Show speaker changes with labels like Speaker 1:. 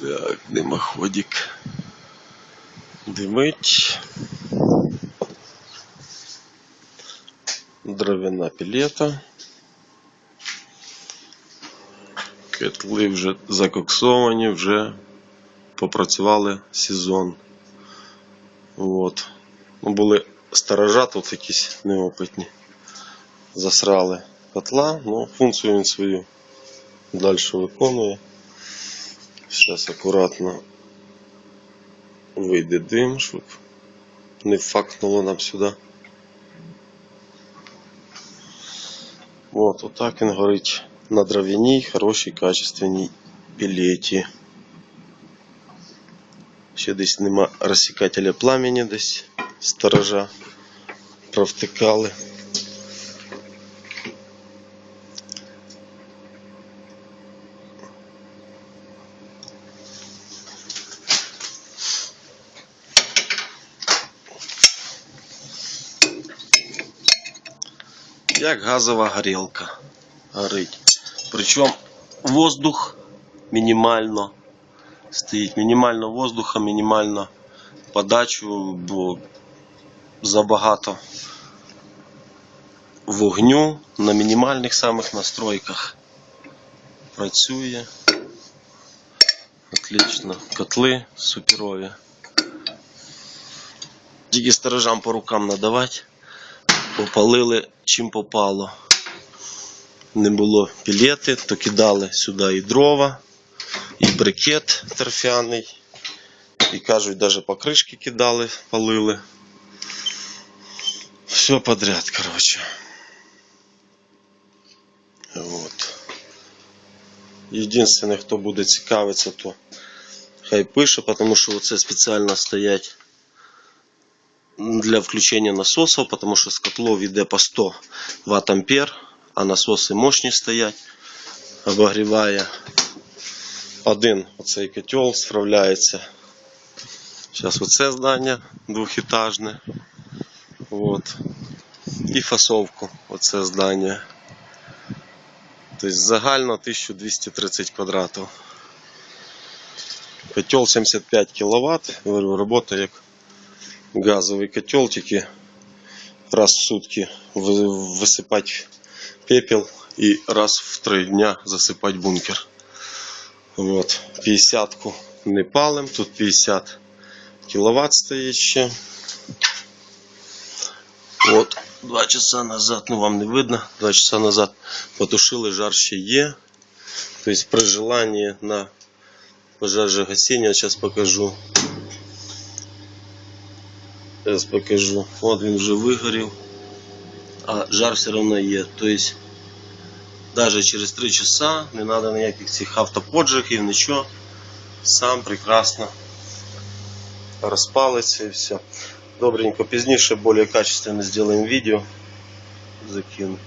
Speaker 1: Так, димоходик. Димить. Дровяна пілета. Кетли вже закоксовані, вже попрацювали сезон. От. Ну, були сторожа тут якісь неопитні. Засрали котла, ну функцію він свою далі виконує. Зараз акуратно вийде дим, щоб не факнуло нам сюди. От, отак він горить на дров'яній, хорошій, качественній пілеті. Ще десь нема розсікателя пламені десь сторожа провтикали. Як газова горілка горить. Причому воздух мінімально стоїть. Мінімально воздуха, мінімально подачу, бо забагато вогню на мінімальних самих настройках. Працює. Отлично. Котли суперові. Тільки сторожам по рукам надавати. Попалили чим попало. Не було пілети, то кидали сюди і дрова, і брикет торфяний. І кажуть, навіть покришки кидали, палили. Все подряд, короче. Вот. Єдине, хто буде цікавитися, то хай пише, тому що оце спеціально стоять для включення насосів, тому що з котлов йде по 100 Вт ампер, а насоси мощні стоять, обогріває. Один оцей котел справляється. Зараз оце здання двохетажне. Вот. І фасовку оце здання. Тобто загально 1230 квадратів. Котел 75 кВт, говорю, робота як газовий котел, тільки раз в сутки висипати пепел і раз в три дня засипати бункер. Вот. 50-ку не палим, тут 50 кВт стоїть ще. От, два часа назад, ну вам не видно, два часа назад потушили, жар ще є. Тобто при желании на пожежогасіння, сейчас покажу. Зараз покажу. От він вже вигорів, а жар все одно є. Тобто, навіть через 3 часа не треба ніяких цих автоподжигів, нічого. Сам прекрасно розпалиться і все. Добренько, пізніше більш качественно зробимо відео. Закину.